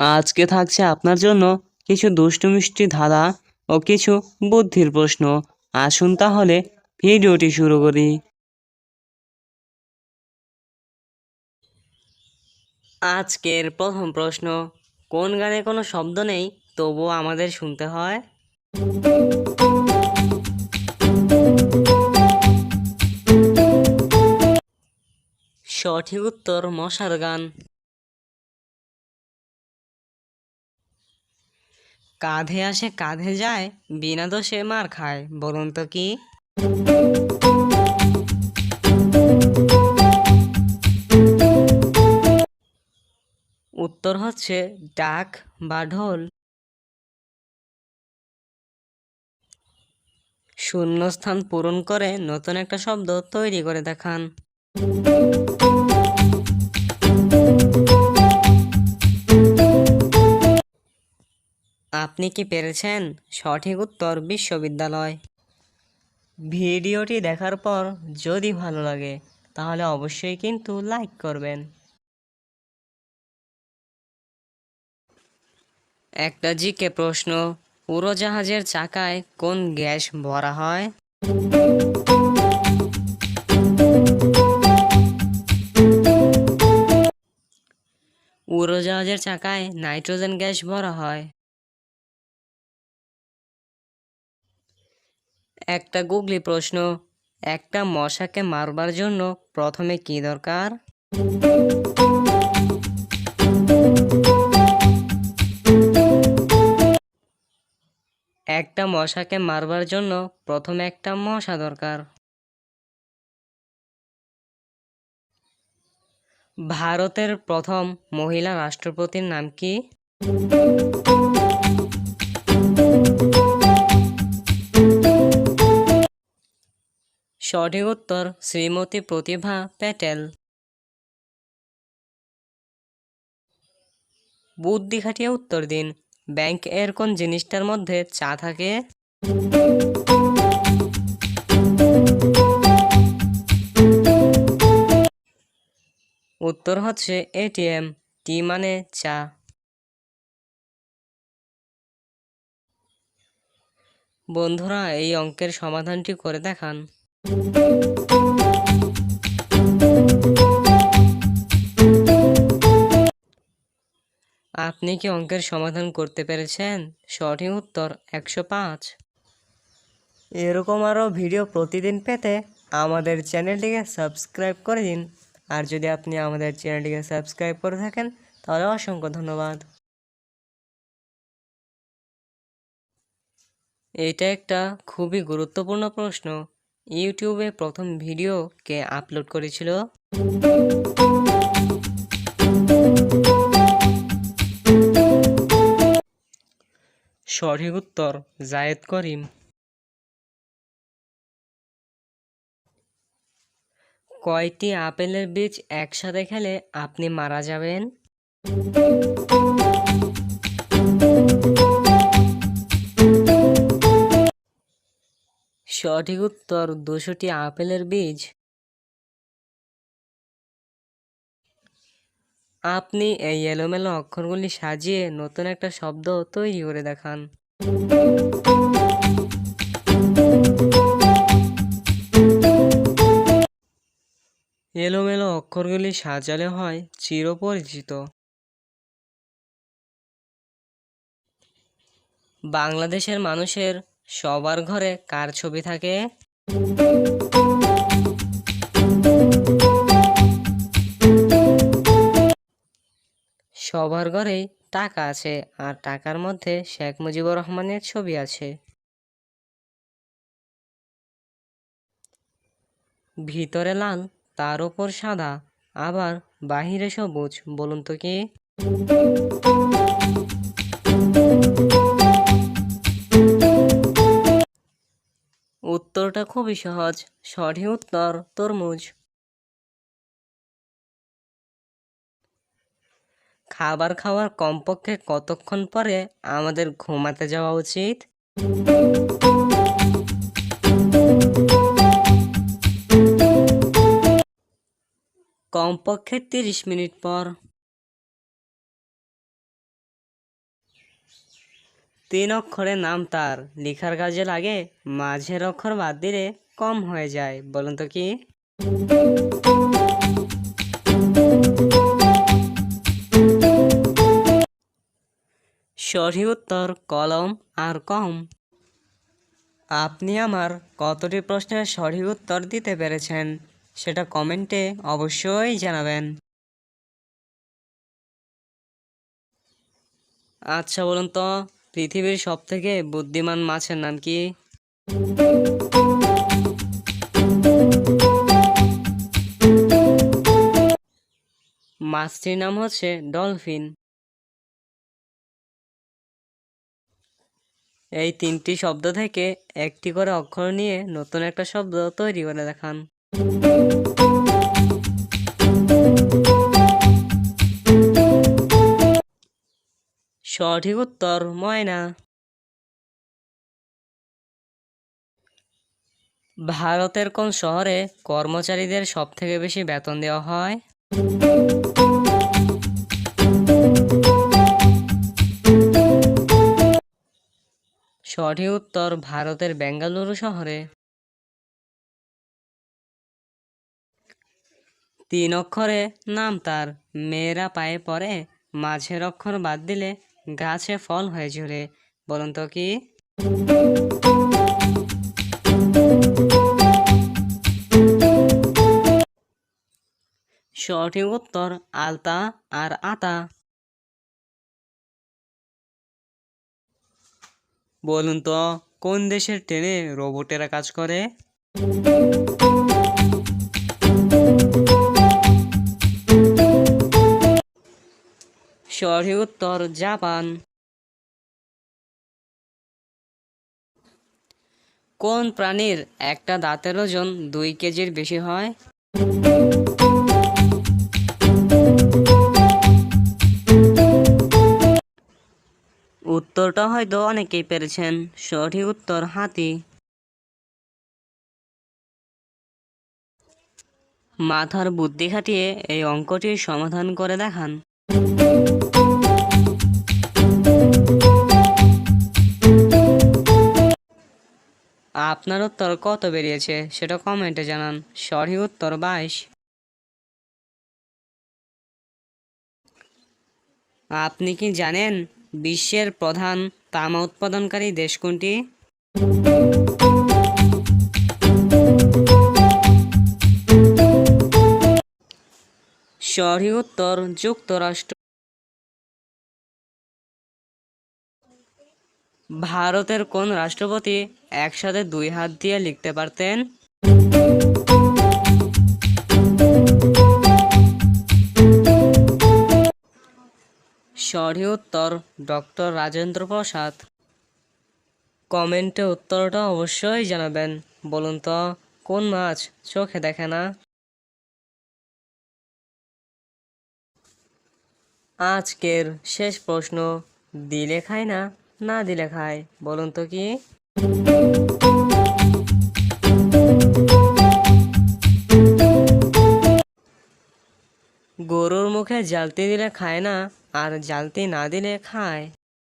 আজকে থাকছে আপনার জন্য কিছু দুষ্টু মিষ্টি ধাঁধা ও কিছু বুদ্ধির প্রশ্ন। আসুন তাহলে ভিডিওটি শুরু করি। আজকের প্রথম প্রশ্ন, কোন গানে কোনো শব্দ নেই তবুও আমাদের শুনতে হয়? সঠিক উত্তর মশার গান। কাঁধে আসে কাঁধে যায় বিনা দোষে মার খায়, বলুন তো কি? উত্তর হচ্ছে ডাক বা ঢোল। শূন্যস্থান পূরণ করে নতুন একটা শব্দ তৈরি করে দেখান। আপনি কি পেরেছেন? সঠিক উত্তর বিশ্ববিদ্যালয়। ভিডিওটি দেখার পর যদি ভালো লাগে, তাহলে অবশ্যই কিন্তু লাইক করবেন। একটা জিকে প্রশ্ন, উড়োজাহাজের চাকায় কোন গ্যাস ভরা হয়? উড়োজাহাজের চাকায় নাইট্রোজেন গ্যাস ভরা হয়। একটা গুগলি প্রশ্ন, একটা মশাকে মারবার জন্য প্রথমে কি দরকার? একটা মশাকে মারবার জন্য প্রথমে একটা মশা দরকার। ভারতের প্রথম মহিলা রাষ্ট্রপতির নাম কি? সঠিক উত্তর শ্রীমতী প্রতিভা প্যাটেল। বুদ্ধি খাটিয়ে উত্তর দিন। ব্যাংক এর কোন জিনিসটার মধ্যে চা থাকে? উত্তর হচ্ছে এটিএম টি মানে চা? বন্ধুরা, এই অঙ্কের সমাধানটি করে দেখান। আপনি কি অঙ্কের সমাধান করতে পেরেছেন? সঠিক উত্তর একশো পাঁচ। এরকম আরও ভিডিও প্রতিদিন পেতে আমাদের চ্যানেলটিকে সাবস্ক্রাইব করে দিন। আর যদি আপনি আমাদের চ্যানেলটিকে সাবস্ক্রাইব করে থাকেন, তাহলে অসংখ্য ধন্যবাদ। এটা একটা খুবই গুরুত্বপূর্ণ প্রশ্ন। ইউটিউবে প্রথম ভিডিও কে আপলোড করেছিল। সঠিক উত্তর, জায়েদ করিম। কয়টি আপেলের বীজ একসাথে খেলে আপনি মারা যাবেন? সঠিক উত্তর দুশোটি আপেলের বীজ। আপনি এই এলোমেলো অক্ষরগুলি সাজিয়ে নতুন একটা শব্দ তৈরি করে দেখান। এলোমেলো অক্ষরগুলি সাজালে হয় চিরপরিচিত। বাংলাদেশের মানুষের সবার ঘরে কার ছবি থাকে? সবার ঘরেই টাকা আছে, আর টাকার মধ্যে শেখ মুজিবুর রহমানের ছবি আছে। ভিতরে লাল, তার ওপর সাদা, আবার বাহিরে সবুজ, বলুন তো কি? উত্তরটা খুবই সহজ। সঠিক উত্তর তরমুজ। খাবার খাওয়ার কমপক্ষে কতক্ষণ পরে আমাদের ঘুমাতে যাওয়া উচিত? কমপক্ষে তিরিশ মিনিট পর। তিন অক্ষরের নাম তার। লেখার কাজে লাগে, মাঝের অক্ষর বাদ দিলে কম হয়ে যায়, বলুন তো কি? সঠিক উত্তর কলম আর কম। আপনি আমার কতটি প্রশ্নের সঠিক উত্তর দিতে পেরেছেন, সেটা কমেন্টে অবশ্যই জানাবেন। আচ্ছা বলুন তো পৃথিবীর সব থেকে বুদ্ধিমান মাছের নাম কি? মাছটির নাম হচ্ছে ডলফিন। এই তিনটি শব্দ থেকে একটি করে অক্ষর নিয়ে নতুন একটা শব্দ তৈরি করে দেখান। সঠিক উত্তর ময়না। ভারতের কোন শহরে কর্মচারীদের সবথেকে বেশি বেতন দেওয়া হয়? সঠিক উত্তর ভারতের বেঙ্গালুরু শহরে। তিন অক্ষরে নাম তার, মেয়েরা পায়ে পড়ে, মাঝের অক্ষর বাদ দিলে গাছে ফল হয়ে ঝরে, বলুন তো কি? সঠিক উত্তর, আলতা আর আতা। বলুন তো, কোন দেশের ট্রেনে রোবটেরা কাজ করে? সঠিক উত্তর জাপান। কোন প্রাণীর একটা দাঁতের ওজন দুই কেজির বেশি হয়? উত্তরটা হয়তো অনেকেই পেরেছেন। সঠিক উত্তর হাতি। মাথার বুদ্ধি খাটিয়ে এই অঙ্কটির সমাধান করে দেখান। আপনার উত্তর কত বেরিয়েছে সেটা কমেন্টে জানান। সঠিক উত্তর বাইশ। আপনি কি জানেন বিশ্বের প্রধান তামা উৎপাদনকারী দেশ কোনটি? সঠিক উত্তর যুক্তরাষ্ট্র। ভারতের কোন রাষ্ট্রপতি একসাথে দুই হাত দিয়ে লিখতে পারতেন? সঠিক উত্তর ডক্টর রাজেন্দ্র প্রসাদ। কমেন্টে উত্তরটা অবশ্যই জানাবেন। বলুন তো, কোন মাছ চোখে দেখে না? আজকের শেষ প্রশ্ন, দিলে খায় না। না দিলে খায়, বলুন তো কি? গরুর মুখে জ্বালতে দিলে খায় না, আর জ্বালতে না দিলে খায়।